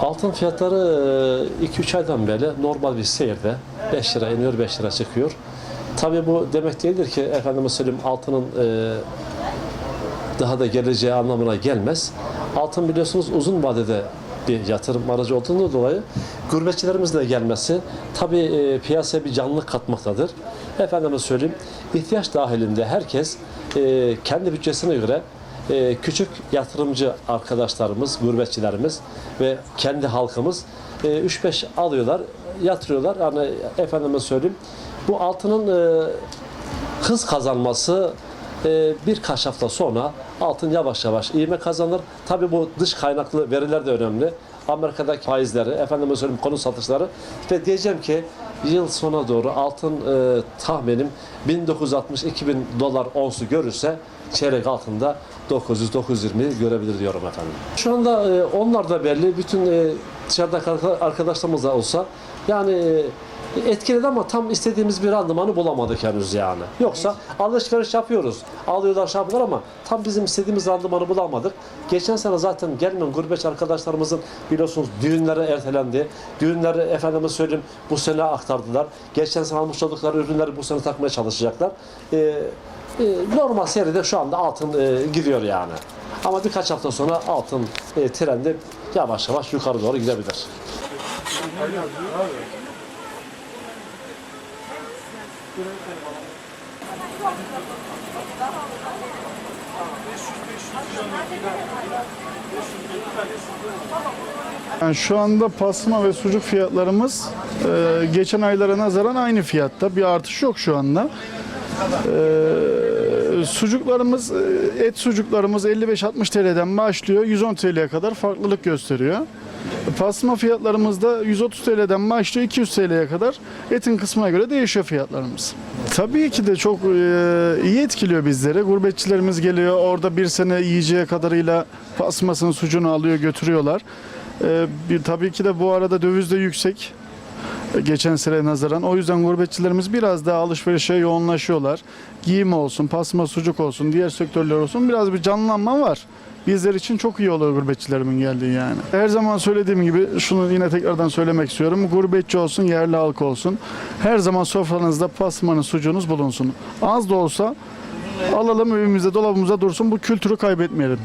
Altın fiyatları 2-3 aydan beri normal bir seyirde 5 lira iniyor 5 lira çıkıyor. Tabii bu demek değildir ki efendime söyleyeyim altının e, daha da geleceği anlamına gelmez. Altın biliyorsunuz uzun vadede bir yatırım aracı olduğundan dolayı gurbetçilerimizin de gelmesi tabii e, piyasaya bir canlılık katmaktadır. Efendime söyleyeyim ihtiyaç dahilinde herkes e, kendi bütçesine göre e, küçük yatırımcı arkadaşlarımız, gurbetçilerimiz ve kendi halkımız e, 3-5 alıyorlar, yatırıyorlar. Yani efendime söyleyeyim bu altının e, hız kazanması e, birkaç hafta sonra altın yavaş yavaş ivme kazanır. Tabi bu dış kaynaklı veriler de önemli. Amerika'daki faizleri, efendime söyleyeyim konu satışları ve diyeceğim ki yıl sona doğru altın e, tahminim 1960-2000 dolar onsu görürse çeyrek altında 900-920 görebilir diyorum efendim. Şu anda e, onlar da belli. Bütün e, dışarıdaki arka- arkadaşlarımız da olsa yani e, etkiledi ama tam istediğimiz bir randımanı bulamadık henüz yani. Yoksa alışveriş yapıyoruz. Alıyorlar şey yapıyorlar ama tam bizim istediğimiz randımanı bulamadık. Geçen sene zaten gelmeyen gurbetçi arkadaşlarımızın biliyorsunuz düğünleri ertelendi. Düğünleri efendime söyleyeyim bu sene aktardılar. Geçen sene almış oldukları ürünleri bu sene takmaya çalışacaklar. Ee, e, normal seride şu anda altın e, gidiyor yani. Ama birkaç hafta sonra altın e, trendi yavaş yavaş yukarı doğru gidebilir. Yani şu anda pasma ve sucuk fiyatlarımız e, geçen aylara nazaran aynı fiyatta. Bir artış yok şu anda. E, sucuklarımız, e, et sucuklarımız 55-60 TL'den başlıyor. 110 TL'ye kadar farklılık gösteriyor. Pasma fiyatlarımız da 130 TL'den başlıyor 200 TL'ye kadar. Etin kısmına göre değişiyor fiyatlarımız. Tabii ki de çok e, iyi etkiliyor bizleri. Gurbetçilerimiz geliyor orada bir sene yiyeceği kadarıyla pasmasını sucuğunu alıyor götürüyorlar. E, bir, tabii ki de bu arada döviz de yüksek geçen sene nazaran. O yüzden gurbetçilerimiz biraz daha alışverişe yoğunlaşıyorlar. Giyim olsun, pasma sucuk olsun, diğer sektörler olsun biraz bir canlanma var. Bizler için çok iyi olur gurbetçilerimin geldiği yani. Her zaman söylediğim gibi şunu yine tekrardan söylemek istiyorum. Gurbetçi olsun, yerli halk olsun. Her zaman sofranızda pasmanın sucuğunuz bulunsun. Az da olsa alalım evimizde, dolabımıza dursun. Bu kültürü kaybetmeyelim.